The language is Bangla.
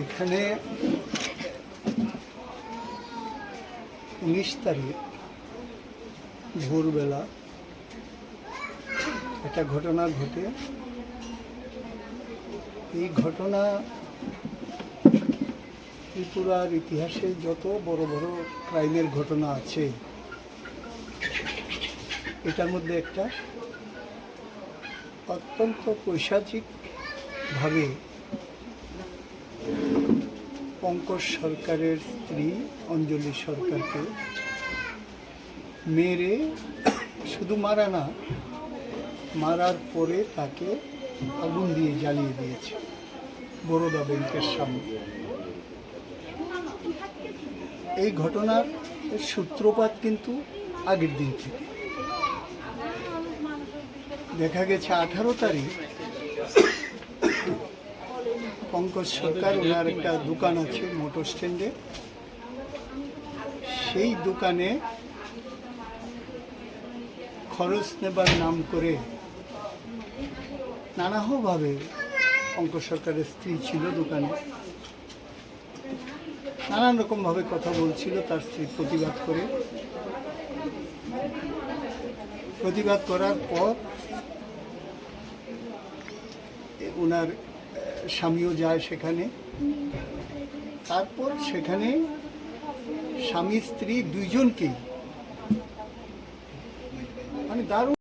এখানে উনিশ তারিখ, ভোরবেলা একটা ঘটনা ঘটে। এই ঘটনা ত্রিপুরার ইতিহাসে যত বড় বড় ক্রাইমের ঘটনা আছে, এটার মধ্যে একটা অত্যন্ত পৈশাচিকভাবে পঙ্কজ সরকারের স্ত্রী অঞ্জলি সরকারকে মেরে শুধু মারা না, মারার পরে তাকে আগুন দিয়ে জ্বালিয়ে দিয়েছে বরোদা ব্যাংকের সামনে। এই ঘটনার সূত্রপাত কিন্তু আগের দিন থেকে। দেখা গেছে আঠারো তারিখ পঙ্কজ সরকার, ওনার একটা দোকান আছে মোটর স্ট্যান্ডে। সেই দোকানে খরচ নেবার নাম করে নানাভাবে পঙ্কজ সরকারের স্ত্রী ছিল দোকানে। নানান রকমভাবে কথা বলছিল তার স্ত্রী প্রতিবাদ করে। প্রতিবাদ করার পর ওনার স্বামীও যায় সেখানে। তারপর সেখানে স্বামী স্ত্রী দুইজনকেই। মানে দারুণ